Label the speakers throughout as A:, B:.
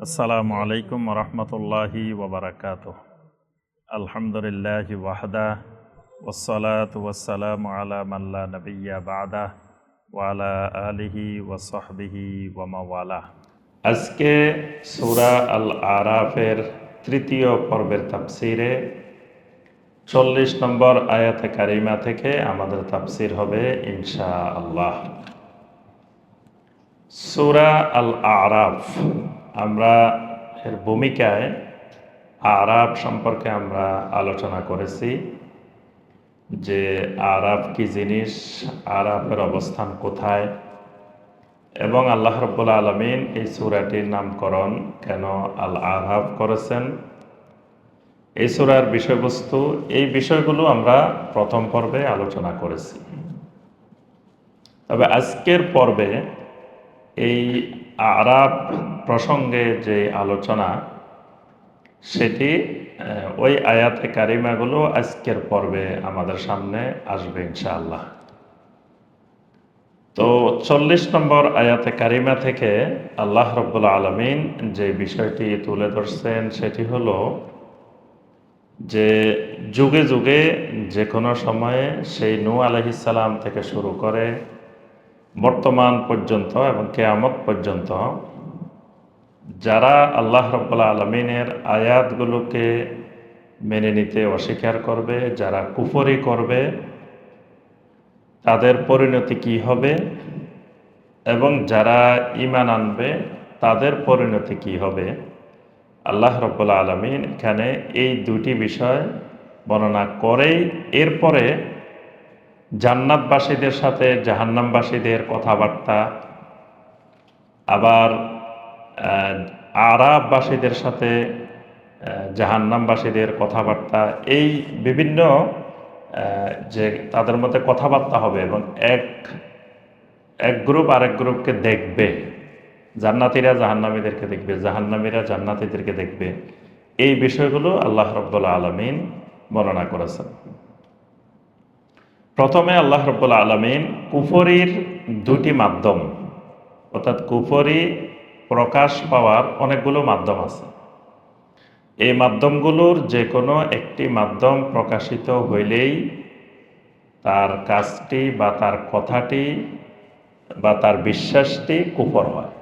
A: আসসালামু আলাইকুম রহমতুল্লাহি ওবরাকাত আলহামদুলিল্লাহ ওয়াহদা ওসলাত ওয়াসালাম আলা মাল্লা নবিয়া বাদা ওয়ালা আলিহি ওয়াসহবিহি ওয়ামাওয়ালা আজকে সুরা আল আরাফের তৃতীয় পর্বের তাফসিরে চল্লিশ নম্বর আয়াত কারিমা থেকে আমাদের তাফসির হবে ইনশা আল্লাহ সুরা আল আরাফ আমরা এর ভূমিকায় আরাফ সম্পর্কে আমরা আলোচনা করেছি যে আরাফ কি জিনিস আরাফের অবস্থান কোথায়, এবং আল্লাহ রব্বুল আলমিন এই সুরাটির নামকরণ কেন আল আরাফ করেছেন। এই সুরার বিষয়বস্তু, এই বিষয়গুলো আমরা প্রথম পর্বে আলোচনা করেছি। তবে আজকের পর্বে এই আরাব প্রসঙ্গে যে আলোচনা, সেটি ওই আয়াতে কারিমাগুলো আজকের পর্বে আমাদের সামনে আসবে ইনশাআল্লাহ। তো চল্লিশ নম্বর আয়াতে কারিমা থেকে আল্লাহ রব্বুল আলমিন যে বিষয়টি তুলে ধরছেন, সেটি হল যে যুগে যুগে যে কোনো সময়ে সেই নূ আলহিসাল্লাম থেকে শুরু করে বর্তমান পর্যন্ত এবং কেয়ামত পর্যন্ত, যারা আল্লাহ রব্বুল্লা আলমিনের আয়াতগুলোকে মেনে নিতে অস্বীকার করবে, যারা কুফরি করবে, তাদের পরিণতি কি হবে? এবং যারা ইমান আনবে, তাদের পরিণতি কি হবে? আল্লাহ রব্বুল্লা আলমিন এখানে এই দুটি বিষয় বর্ণনা করেই এরপরে জান্নাতবাসীদের সাথে জাহান্নামবাসীদের কথাবার্তা, আবার আরাববাসীদের সাথে জাহান্নামবাসীদের কথাবার্তা, এই বিভিন্ন যে তাদের মধ্যে কথাবার্তা হবে এবং এক এক গ্রুপ আরেক গ্রুপকে দেখবে। জান্নাতিরা জাহান্নামীদেরকে দেখবে, জাহান্নামীরা জান্নাতিদেরকে দেখবে। এই বিষয়গুলো আল্লাহ রব্বুল্লা আলমিন বর্ণনা করেছেন। প্রথমে আল্লাহ রব্বুল আলমিন কুফরির দুটি মাধ্যম, অর্থাৎ কুফরি প্রকাশ পাওয়ার অনেকগুলো মাধ্যম আছে। এই মাধ্যমগুলোর যে কোনো একটি মাধ্যম প্রকাশিত হইলেই তার কাজটি বা তার কথাটি বা তার বিশ্বাসটি কুফর হয়।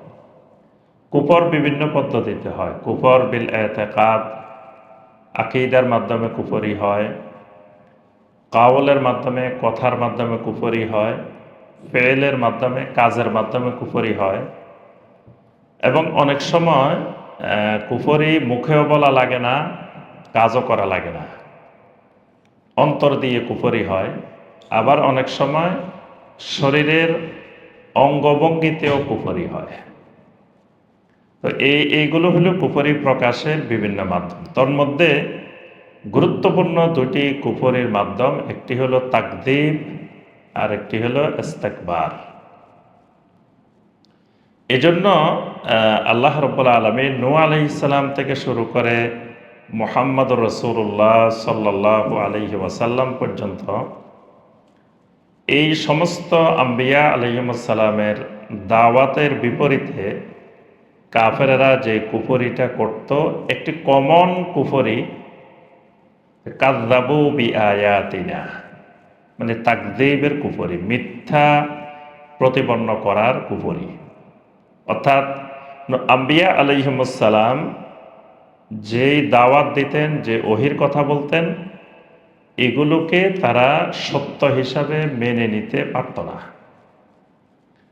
A: কুফর বিভিন্ন পদ্ধতিতে হয়। কুফর বিল এতেকাদ, আকিদার মাধ্যমে কুফরি হয়। কাওলের মাধ্যমে, কথার মাধ্যমে কুফরি হয় ফেলের মাধ্যমে, কাজের মাধ্যমে কুফরি হয়। এবং অনেক সময় কুফরি মুখেও বলা লাগে না, কাজও করা লাগে না। অন্তর দিয়ে কুফরি হয়। আবার অনেক সময়, শরীরের অঙ্গভঙ্গিতেও কুফরি হয়। তো এই, এইগুলো হলো কুফরি প্রকাশের বিভিন্ন মাধ্যম। তোর মধ্যে গুরুত্বপূর্ণ দুটি কুফরির মাধ্যম, একটি হলো তাকদীব আর একটি হলো ইস্তেকবার। এজন্য আল্লাহ রব্বুল আলমী নু আলহ ইসলাম থেকে শুরু করে মোহাম্মদ রসুল্লাহ সাল্লাহ আলহি ওয়াসাল্লাম পর্যন্ত এই সমস্ত আম্বিয়া আলহিমসাল্লামের দাওয়াতের বিপরীতে কাফেরেরা যে কুফরিটা করত, একটি কমন কুফরি কাজাবু বি আয়াতিনা মানে তাকদেবের কুফরি, মিথ্যা প্রতিপন্ন করার কুফরি। অর্থাৎ আম্বিয়া আলাইহিমসালাম যেই দাওয়াত দিতেন, যে ওহির কথা বলতেন, এগুলোকে তারা সত্য হিসাবে মেনে নিতে পারত না।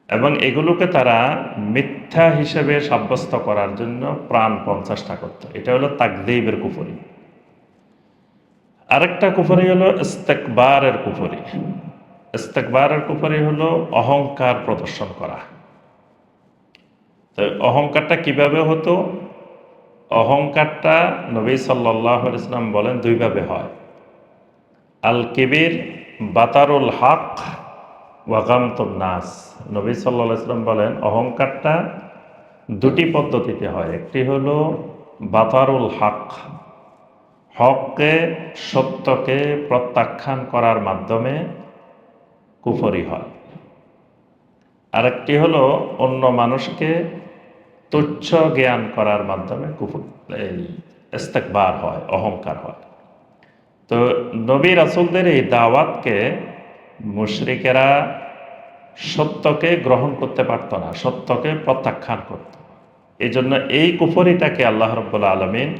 A: এবং এগুলোকে তারা মিথ্যা হিসেবে সাব্যস্ত করার জন্য প্রাণপণ চেষ্টা করত। এটা হলো তাকদেবের কুফরি। আরেকটা কুফরি হলো ইস্তেকবারের কুফরি। ইস্তেকবারের কুফরি হলো অহংকার প্রদর্শন করা। তো অহংকারটা কীভাবে হতো? অহংকারটা নবী সাল্লাহ ইসলাম বলেন দুইভাবে হয়। আল কিবির বাতারুল হক ওয়াগামতুল নাস। নবী সাল্লাহ ইসলাম বলেন অহংকারটা দুটি পদ্ধতিতে হয়। একটি হলো বাতারুল হক হককে, সত্যকে প্রত্যাখ্যান করার মাধ্যমে কুফরি হয়। আরেকটি হলো অন্য মানুষকে তুচ্ছ জ্ঞান করার মাধ্যমে কুফুর ইস্তেকবার হয়, অহংকার হয়। তো নবী রাসুলদের এই দাওয়াতকে মুশরিকেরা সত্যকে গ্রহণ করতে পারত না, সত্যকে প্রত্যাখ্যান করত। এই জন্য এই কুফরিটাকে আল্লাহ রব্বুল আলমিন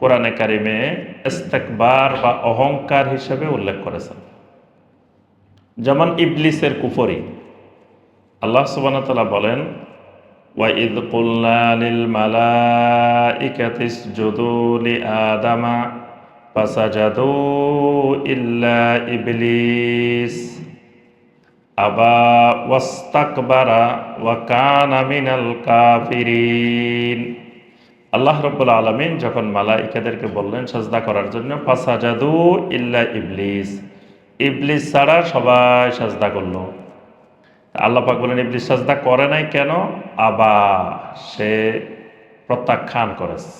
A: কোরআনে কারিমে ইস্তেকবার বা অহংকার হিসেবে উল্লেখ করেছেন যেমন ইবলিসের কুফরি আল্লাহ সুবান বলেন وَإِذْ قُلْنَا لِلْمَلَائِكَةِ اسْجُدُوا لِآدَمَ فَسَجَدُوا إِلَّا إِبْلِيسَ أَبَى وَاسْتَكْبَرَ وَكَانَ مِنَ الْكَافِرِينَ আল্লাহ রব্বুল আলমিন যখন মালা ইকাদেরকে বললেন সাজদা করার জন্য, ফাসাজাদু ইল্লা ইবলিস ইবলিস ছাড়া সবাই সাজদা করল। আল্লাহ পাক বলেন ইবলিস সাজদা করে নাই কেন? আবা, সে প্রত্যাখ্যান করেছে।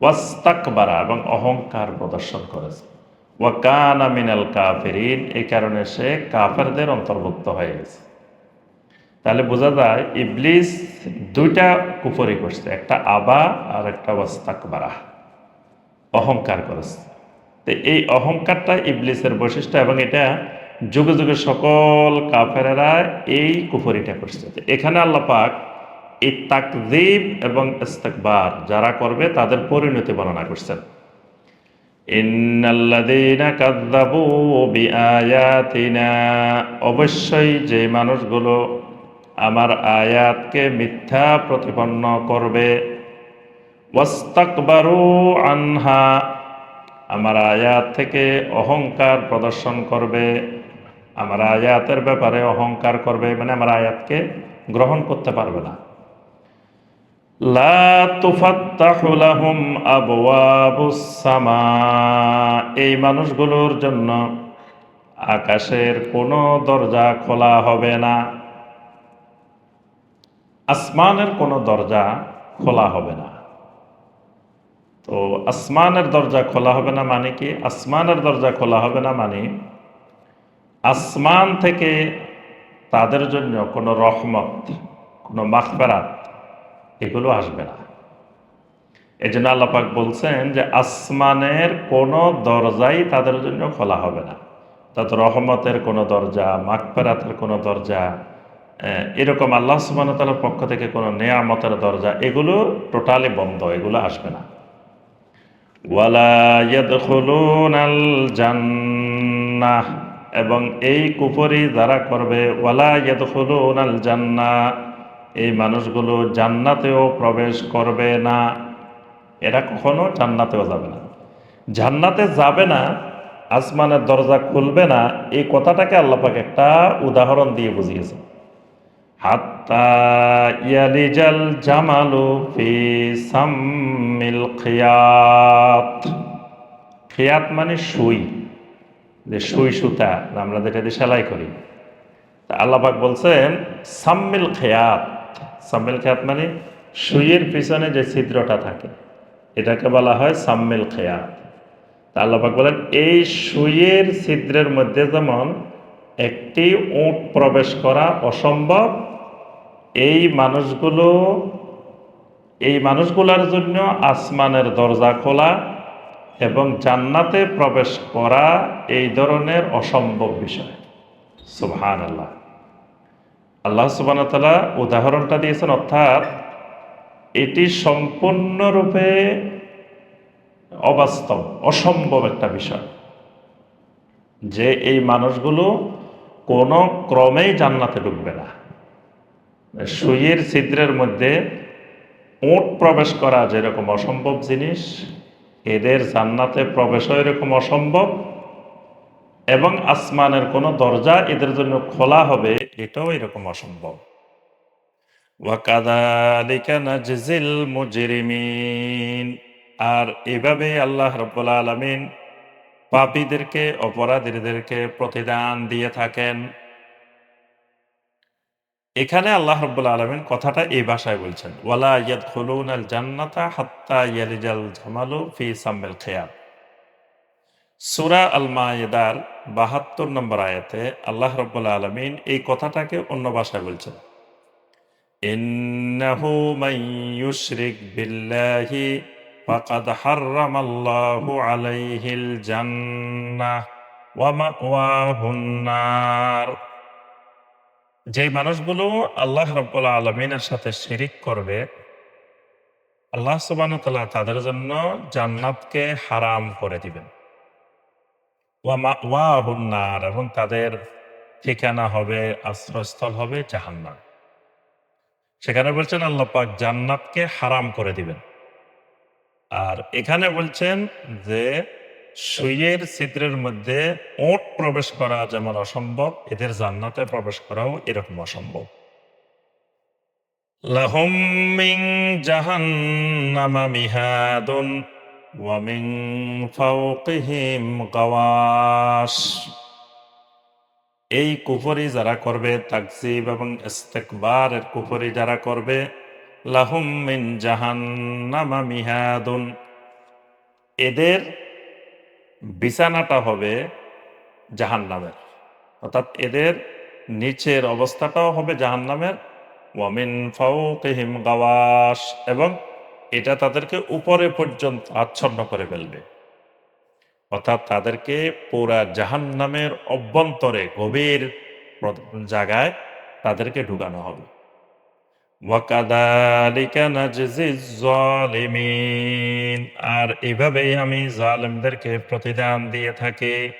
A: ওয়াস্তাকবারা, এবং অহংকার প্রদর্শন করেছে। ওয়াকানা মিনাল কাফেরিন, এই কারণে সে কাফেরদের অন্তর্ভুক্ত হয়ে গেছে। তাহলে বোঝা যায় ইবলিস দুইটা কুফরি করছে, একটা আবা আর একটা ওয়াস্তাকবারা অহংকার করেছে। তো এই অহংকারটা ইবলিসের বৈশিষ্ট্য এবং এটা যুগে যুগে সকল কাফেরেরা এই কুফরিটা করছে। এখানে আল্লাহ পাক এই তাকদিব এবং ইস্তেকবার যারা করবে তাদের পরিণতি বর্ণনা করছেন। অবশ্যই যে মানুষগুলো আমার আয়াতকে মিথ্যা প্রতিপন্ন করবে। আনহা, আমার আয়াত থেকে অহংকার প্রদর্শন করবে। আমার আয়াতের ব্যাপারে অহংকার করবে মানে আমার আয়াতকে গ্রহণ করতে পারবে না। এই মানুষগুলোর জন্য আকাশের কোনো দরজা খোলা হবে না। আসমানের কোনো দরজা খোলা হবে না। তো আসমানের দরজা খোলা হবে না মানে কি? আসমানের দরজা খোলা হবে না মানে আসমান থেকে তাদের জন্য কোনো রহমত, কোনো মাখবেরাত এগুলো আসবে না। এই জন্য আল্লাপাক বলছেন যে আসমানের কোনো দরজাই তাদের জন্য খোলা হবে না। তাদের রহমতের কোনো দরজা মাকফেরাতের কোনো দরজা এরকম আল্লাহ সুবাহতালার পক্ষ থেকে কোনো নেয়ামতের দরজা, এগুলো টোটালি বন্ধ, এগুলো আসবে না। এবং এই কুফরি যারা করবে, ওয়ালা জান্নাহ, এই মানুষগুলো জান্নাতেও প্রবেশ করবে না। এরা কখনো জান্নাতেও যাবে না। জান্নাতে যাবে না, আসমানের দরজা খুলবে না, এই কথাটাকে আল্লাপাকে একটা উদাহরণ দিয়ে বুঝিয়েছে হাত্তা ইয়ালিজাল জামালু ফি সাম্মিল খিয়াত। খিয়াত মানে সুই, যে সুই সুতা আমরা যেটা দিয়ে সেলাই করি। তা আল্লাপাক বলছেন, সাম্মিল খেয়াত। সাম্মিল খেয়াত মানে সুইয়ের পিছনে যে ছিদ্রটা থাকে, এটাকে বলা হয় সাম্মিল খেয়াত। তা আল্লাপাক বলেন, এই সুইয়ের ছিদ্রের মধ্যে যেমন একটি উঁট প্রবেশ করা অসম্ভব। এই মানুষগুলো, এই মানুষগুলোর জন্য আসমানের দরজা খোলা এবং জান্নাতে প্রবেশ করা এই ধরনের অসম্ভব বিষয়। সুবহান আল্লাহ আল্লাহ সুবান তালা উদাহরণটা দিয়েছেন, অর্থাৎ এটি সম্পূর্ণরূপে অবাস্তব, অসম্ভব একটা বিষয়। যে এই মানুষগুলো কোনো ক্রমেই জান্নাতে ঢুকবে না। সুইয়ের ছিদ্রের মধ্যে ওট প্রবেশ করা যেরকম অসম্ভব জিনিস, এদের জান্নাতে প্রবেশও এরকম অসম্ভব এবং আসমানের কোনো দরজা এদের জন্য খোলা হবে, এটাও এরকম অসম্ভব। আর এভাবে আল্লাহ রব্বুল আলামিন পাপীদেরকে, অপরাধীদেরকে প্রতিদান দিয়ে থাকেন। এখানে আল্লাহ রব্বুল আলমিন কথাটা এই ভাষায় বলছেন, ওয়ালা ইয়াদ খুলুন আল জান্নাতা হাত্তা ইয়ালিজাল জামালু ফি সাম্মেল খেয়াম। সুরা আল মায়েদার বাহাত্তর নম্বর আয়াতে আল্লাহ রব্বুল আলমিন এই কথাটাকে অন্য ভাষায় বলছেন, ইন্নাহু ইউশরিক বিল্লাহি ফাকাদ হাররামাল্লাহু আলাইহিল জান্নাহ ওয়া মাওয়াহুন নার যে মানুষগুলো আল্লাহ রাব্বুল আলামিনের সাথে শিরিক করবে, আল্লাহ ওয়া তাদের জন্য জান্নাতকে হারাম করে দিবেন। ওয়া মাওয়াহুন নার, এবং তাদের ঠিকানা হবে, আশ্রয়স্থল হবে জাহান্নাম। সেখানে বলছেন, আল্লাহ পাক জান্নাতকে হারাম করে দিবেন। আর এখানে বলছেন যে সুইয়ের ছিদ্রের মধ্যে ওট প্রবেশ করা যেমন অসম্ভব, এদের জান্নাতে প্রবেশ করাও এরকম অসম্ভব। লাহুম জাহান্নামা মিহাদুন ওয়া মিন ফাওকিহিম এই কুফরি যারা করবে তাকজিব এবং ইস্তেকবারের কুফরি যারা করবে লাহুম মিন জাহান্নামা মিহাদুন। এদের বিছানাটা হবে জাহান্নামের। অর্থাৎ এদের নিচের অবস্থাটাও হবে জাহান্নামের। ওয়ামিন ফাউকিহিম গাওয়াস এবং এটা তাদেরকে উপরে পর্যন্ত আচ্ছন্ন করে ফেলবে। অর্থাৎ তাদেরকে পুরা জাহান্নামের অভ্যন্তরে গভীর জায়গায় তাদেরকে ঢুকানো হবে। আর এভাবেই আমি জালেমদেরকে প্রতিদান দিয়ে থাকি।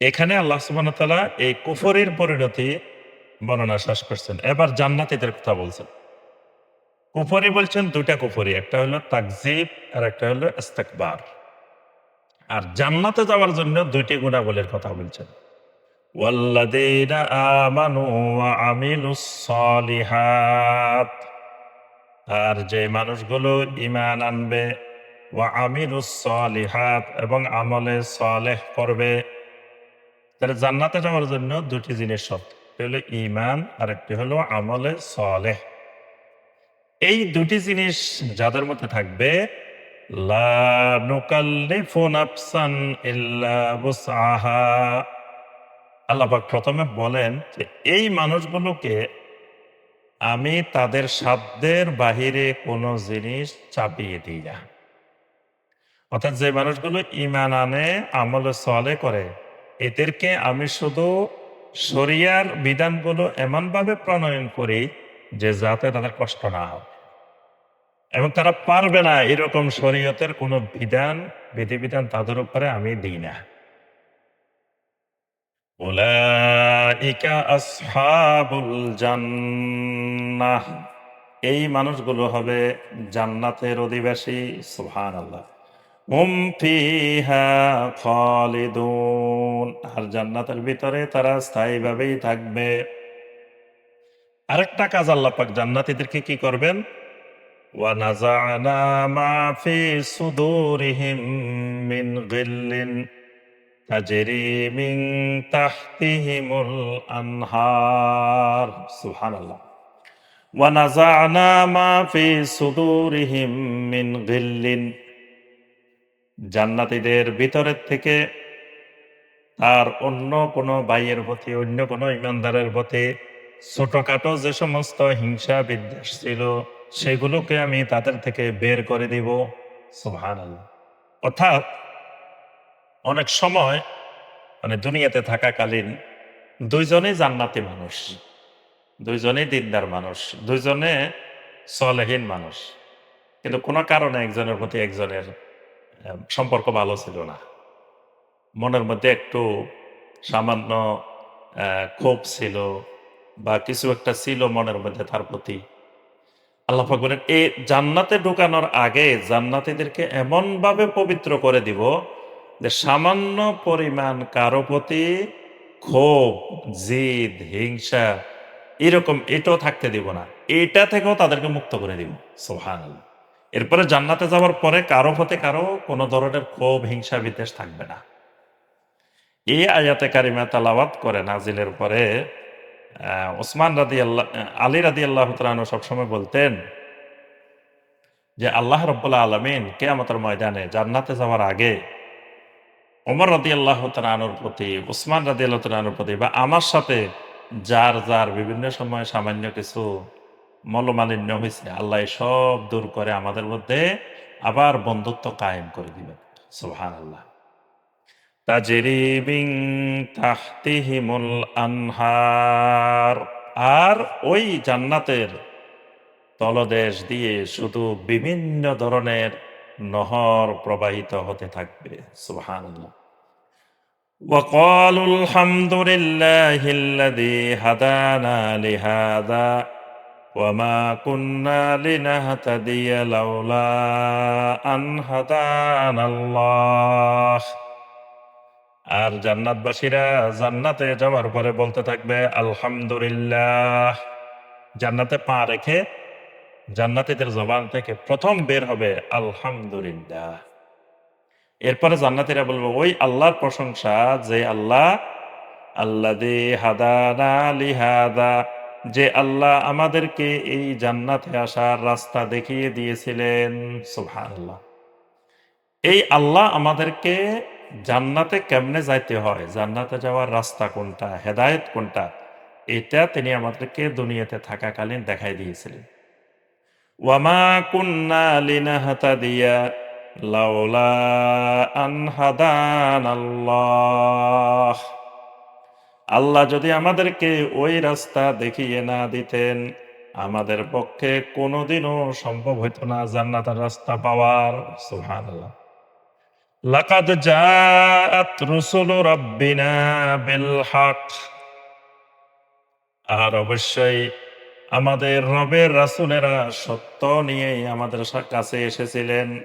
A: এখানে আল্লাহ তাআলা এই কুফরের পরিণতি বর্ণনা শেষ করছেন। এবার জান্নাতীদের কথা বলছেন। কুফরি বলছেন দুইটা কুফরি, একটা হলো তাকজিব আর একটা হলো ইস্তেকবার। আর জান্নাতে যাওয়ার জন্য দুইটি গুণাবলীর কথা বলছেন। والذين آمنوا وعملوا الصالحات আর যে মানুষগুলো ইমান আনবে ওয়া আমিলুস সলিহাত এবং আমলে সলেহ করবে তাহলে জান্নাতে যাওয়ার জন্য দুটি জিনিস শর্ত একটি হলো ইমান আর একটি হলো আমলে সলেহ এই দুটি জিনিস যাদের মধ্যে থাকবে লা নুকাল্লিফু নাফসান ইল্লা বুসআহা আল্লাহ পাক প্রথমে বলেন যে, এই মানুষগুলোকে আমি তাদের সাধ্যের বাহিরে কোনো জিনিস চাপিয়ে দিই না। অর্থাৎ যে মানুষগুলো ইমান আনে, আমলে সলে করে, এদেরকে আমি শুধু শরিয়ার বিধানগুলো এমনভাবে প্রণয়ন করি যে যাতে তাদের কষ্ট না হয়। এবং তারা পারবে না এরকম শরীয়তের কোনো বিধান, বিধিবিধান তাদের উপরে আমি দিই না। এই মানুষগুলো হবে জান্নাতের অধিবাসী সুবহান আল্লাহ আর জান্নাতের ভিতরে তারা স্থায়ীভাবেই থাকবে। আরেকটা কাজ আল্লাহ পাক জান্নাতীদেরকে কি করবেন? ওয়ানাজানা মা ফি সুদুরিহিম মিন গিল্লিন। তাজরি মিন তাহতিহিমুল আনহার সুবহানাল্লাহ ওয়ানাজানা মা ফি সুদুরিহিম মিন গিল্লিন জান্নাতীদের ভিতরের থেকে তার অন্য কোনো ভাইয়ের প্রতি অন্য কোনো ইমানদারের প্রতি ছোটখাটো যে সমস্ত হিংসা বিদ্বেষ ছিল, সেগুলোকে আমি তাদের থেকে বের করে দিব। সুহান অর্থাৎ অনেক সময় মানে দুনিয়াতে থাকাকালীন দুইজনেই জান্নাতি মানুষ, দুইজনেই দিনদার মানুষ, দুইজনে সলেহীন মানুষ। কিন্তু কোনো কারণে একজনের প্রতি একজনের সম্পর্ক ভালো ছিল না। মনের মধ্যে একটু সামান্য ক্ষোভ ছিল বা কিছু একটা ছিল মনের মধ্যে তার প্রতি। আল্লাহ বলেন এই জান্নাতে ঢুকানোর আগে জান্নাতীদেরকে এমন ভাবে পবিত্র করে দিব যে সামান্য পরিমাণ কারও প্রতি ক্ষোভ, জিদ, হিংসা, এরকম এটাও থাকতে দিব না। এটা থেকেও তাদেরকে মুক্ত করে দিব। সোহান এরপরে জান্নাতে যাওয়ার পরে কারও প্রতি কারও কোনো ধরনের ক্ষোভ, হিংসা, বিদ্বেষ থাকবে না। এই আয়াতে কারিমা তালাওয়াত করে নাজিলের পরে ওসমান রাদি আল্লাহ আলী রাদি আল্লাহ তালু সবসময় বলতেন যে, আল্লাহ রব্বুল্লাহ আলমিন কেয়ামতের ময়দানে জান্নাতে যাওয়ার আগে ওমর রাদি আল্লাহ তালুর প্রতি ওসমান রাদি আল্লাহ তালুর প্রতি বা আমার সাথে যার যার বিভিন্ন সময় সামান্য কিছু মলমালিন্য হয়েছে আল্লাহ সব দূর করে আমাদের মধ্যে আবার বন্ধুত্ব কায়েম করে দিবেন। সুহান আল্লাহ তাজরিবিং তাহতিহিমুল আনহার, আর ওই জান্নাতের তলদেশ দিয়ে শুধু বিভিন্ন ধরনের নহর প্রবাহিত হতে থাকবে সুহান وقالوا الحمد আর জান্নাতবাসীরা জান্নাতে যাওয়ার পরে বলতে থাকবে, আলহামদুলিল্লাহ। জান্নাতে পা রেখে জান্নাতীদের জবান থেকে প্রথম বের হবে আলহামদুলিল্লাহ। এরপরে জান্নাতীরা বলব, ওই আল্লাহর প্রশংসা যে আল্লাহ আল্লাহ দে হাদানা লিহাদা, যে আল্লাহ আমাদেরকে এই জান্নাতে আসার রাস্তা দেখিয়ে দিয়েছিলেন। সুবহানাল্লাহ। এই আল্লাহ আমাদেরকে জান্নাতে কেমনে যাইতে হয়? জান্নাতে যাওয়ার রাস্তা কোনটা? হেদায়েত কোনটা? এটা তিনি আমাদেরকে দুনিয়াতে থাকাকালীন দেখাই দিয়েছিলেন। ওয়ামা কুন্না লিনাহতাদিয়া লাউলা আন হাদানাল্লাহ আল্লাহ যদি আমাদেরকে ওই রাস্তা দেখিয়ে না দিতেন, আমাদের পক্ষে কোনোদিনও সম্ভব হইতো না জান্নাতের রাস্তা পাওয়ার। সুবহানাল্লাহ। লাকাদ জাআত রুসুলু রাব্বিনা বিল হক। আর অবশ্যই আমাদের রবের রাসূলেরা সত্য নিয়েই আমাদের কাছে এসেছিলেন।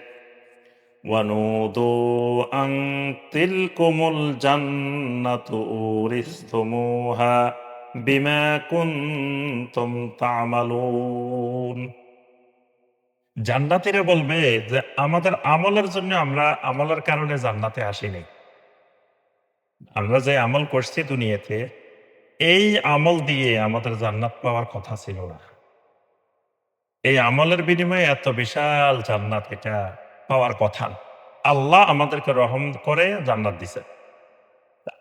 A: তা'মালুন। জান্নাতীরা বলবে যে আমাদের আমলের জন্য আমরা আমলের কারণে জান্নাতে আসিনি। আমরা যে আমল করছি দুনিয়াতে এই আমল দিয়ে আমাদের জান্নাত পাওয়ার কথা ছিল না। এই আমলের বিনিময়ে এত বিশাল জান্নাত এটা পাওয়ার কথা আল্লাহ আমাদেরকে রহম করে জান্নাত দিছে।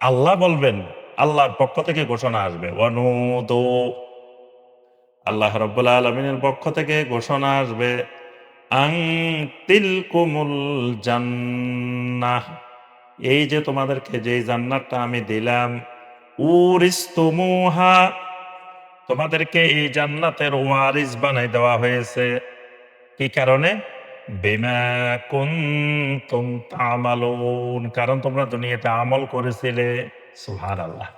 A: আল্লাহ বলবেন, আল্লাহর পক্ষ থেকে ঘোষণা আসবে, ওয়ানুদু আল্লাহ রব্বুল আলমিনের পক্ষ থেকে ঘোষণা আসবে, আং জান্নাহ। এই যে তোমাদেরকে যে জান্নাতটা আমি দিলাম উরিস্তুমুহা তোমাদেরকে এই জান্নাতের ওয়ারিস বানাই দেওয়া হয়েছে। কি কারণে? কারণ তোমরা দুনিয়াতে আমল করেছিলে। সুহার আল্লাহ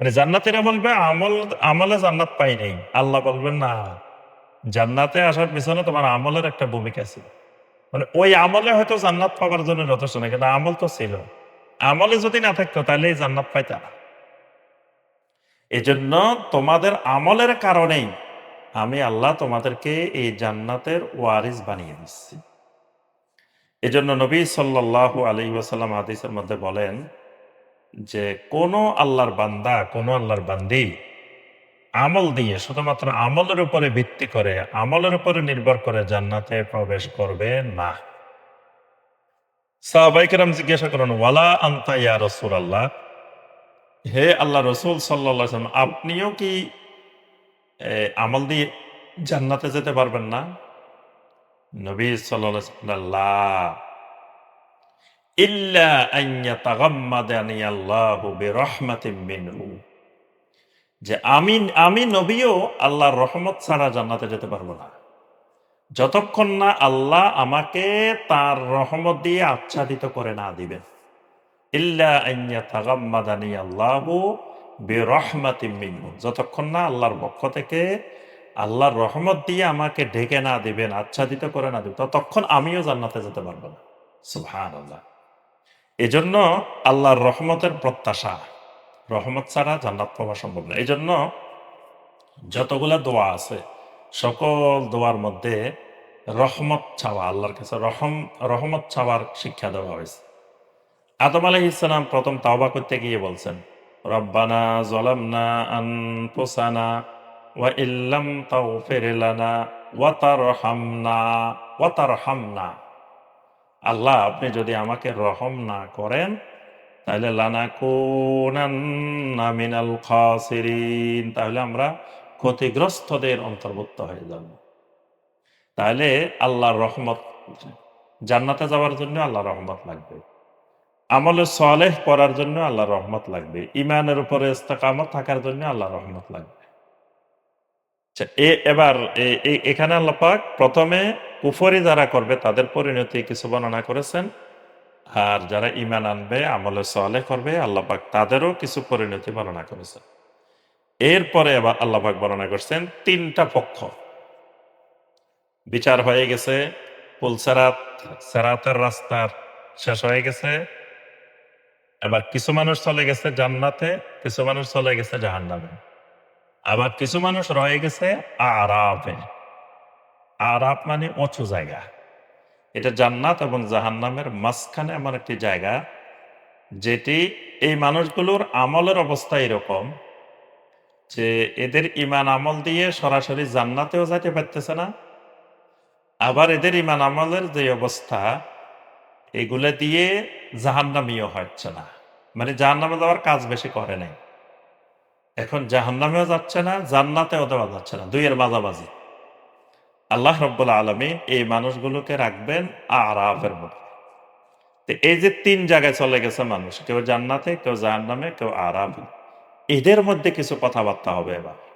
A: মানে জান্নাতীরা বলবে আমল, আমলে জান্নাত পাই নাই। আল্লাহ বলবেন, না, জান্নাতে আসার পিছনে তোমার আমলের একটা ভূমিকা ছিল মানে ওই আমলে হয়তো জান্নাত পাওয়ার জন্য যথেষ্ট না কিন্তু আমল তো ছিল। আমলে যদি না থাকতো, তাহলে জান্নাত পাইতা না। এজন্য তোমাদের আমলের কারণেই আমি আল্লাহ তোমাদেরকে এই জান্নাতের ওয়ারিস বানিয়ে দিচ্ছি। এজন্য নবী সাল্লাল্লাহু আলাইহি ওয়াসাল্লাম হাদিসের মধ্যে বলেন যে, কোন আল্লাহর বান্দা, কোন আল্লাহর বান্দি আমল দিয়ে শুধুমাত্র আমলের উপরে ভিত্তি করে, আমলের উপরে নির্ভর করে জান্নাতে প্রবেশ করবে না। সাহাবাইকেরাম জিজ্ঞাসা করেন ওয়ালা আন্তা ইয়া রসুল আল্লাহ হে আল্লাহ রসুল সাল্লাম আপনিও কি আমল দিয়ে জান্নাতে যেতে পারবেন না? নবী সাল্লাহ যে আমি আমি নবীও আল্লাহর রহমত ছাড়া জান্নাতে যেতে পারব না। যতক্ষণ না আল্লাহ আমাকে তার রহমত দিয়ে আচ্ছাদিত করে না দিবেন। যতক্ষণ না আল্লাহর পক্ষ থেকে আল্লাহর রহমত দিয়ে আমাকে ঢেকে না দিবেন, আচ্ছাদিত করে না দিবেন, ততক্ষণ আমিও জান্নাতে যেতে পারব না। সুবহানাল্লাহ। এজন্য আল্লাহর রহমতের প্রত্যাশা, রহমত ছাড়া জান্নাত পাওয়া সম্ভব না। এই জন্য যতগুলা দোয়া আছে, সকল দোয়ার মধ্যে রহমত ছাওয়া, আল্লাহর কাছে রহম, রহমত ছাওয়ার শিক্ষা দেওয়া হয়েছে। আদম আলহ ইসলাম প্রথম তাওবা করতে গিয়ে বলছেন, রব্বানা জলামনা আনফুসানা ওয়া ইল্লাম তাগফির লানা ওয়া তারহামনা ওয়া তারহামনা। আল্লাহ, আপনি যদি আমাকে রহম না করেন, তাহলে লানাকুনান্না মিনাল খাসিরিন, তাহলে আমরা ক্ষতিগ্রস্তদের অন্তর্ভুক্ত হয়ে যাব। তাহলে আল্লাহর রহমত, জান্নাতে যাওয়ার জন্য আল্লাহর রহমত লাগবে। আমলে সলেহ করার জন্য আল্লাহর রহমত লাগবে। ইমানের উপরে ইস্তেকামত থাকার জন্য আল্লাহ রহমত লাগবে। আচ্ছা, এবার এখানে আল্লাহ পাক প্রথমে কুফরি যারা করবে তাদের পরিণতি কিছু বর্ণনা করেছেন। আর যারা ইমান আনবে আমলে সলে করবে আল্লাহ পাক তাদেরও কিছু পরিণতি বর্ণনা করেছেন। এরপরে আবার আল্লাহ পাক বর্ণনা করছেন তিনটা পক্ষ। বিচার হয়ে গেছে পুলসারাত সেরাতের রাস্তার শেষ হয়ে গেছে এবার কিছু মানুষ চলে গেছে জান্নাতে, কিছু মানুষ চলে গেছে জাহান্নামে। আবার কিছু মানুষ রয়ে গেছে আরাফে। আরাফ মানে উঁচু জায়গা। এটা জান্নাত এবং জাহান্নামের মাঝখানে এমন একটি জায়গা, যেটি এই মানুষগুলোর আমলের অবস্থা এরকম যে এদের ইমান আমল দিয়ে সরাসরি জান্নাতেও যাইতে পারতেছে না। আবার এদের ইমান আমলের যে অবস্থা এগুলা দিয়ে জাহান্নামিও হচ্ছে না। মানে জাহান্নামে যাওয়ার কাজ বেশি করে নাই। এখন জাহান্নামেও যাচ্ছে না, জান্নাতেও দেওয়া যাচ্ছে না। দুইয়ের মাঝামাঝি। আল্লাহ রব্বুল আলমী এই মানুষগুলোকে রাখবেন আরাফের মধ্যে এই যে তিন জায়গায় চলে গেছে মানুষ, কেউ জান্নাতে, কেউ জাহান্নামে, কেউ আরাফে। এদের মধ্যে কিছু কথাবার্তা হবে এবার।